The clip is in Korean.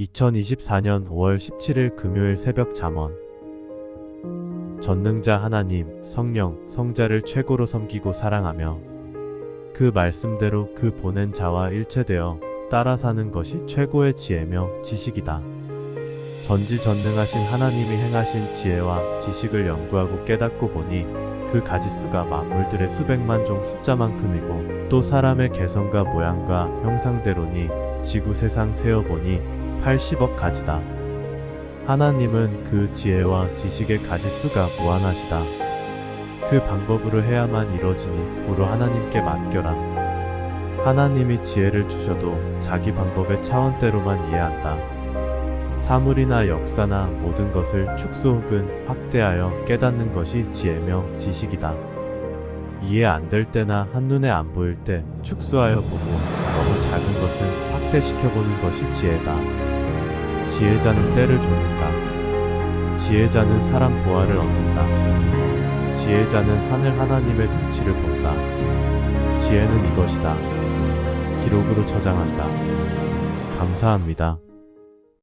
2024년 5월 17일 금요일 새벽 잠언 전능자 하나님, 성령, 성자를 최고로 섬기고 사랑하며 그 말씀대로 그 보낸 자와 일체되어 따라 사는 것이 최고의 지혜며 지식이다. 전지전능하신 하나님이 행하신 지혜와 지식을 연구하고 깨닫고 보니 그 가지수가 만물들의 수백만 종 숫자만큼이고 또 사람의 개성과 모양과 형상대로니 지구 세상 세어보니 80억 가지다. 하나님은 그 지혜와 지식의 가지수가 무한하시다. 그 방법으로 해야만 이뤄지니 고로 하나님께 맡겨라. 하나님이 지혜를 주셔도 자기 방법의 차원대로만 이해한다. 사물이나 역사나 모든 것을 축소 혹은 확대하여 깨닫는 것이 지혜며 지식이다. 이해 안 될 때나 한눈에 안 보일 때 축소하여 보고 것을 확대시켜보는 것이 지혜다. 지혜자는 때를 좇는다. 지혜자는 사람 보화를 얻는다. 지혜자는 하늘 하나님의 눈치를 본다. 지혜는 이것이다. 기록으로 저장한다. 감사합니다.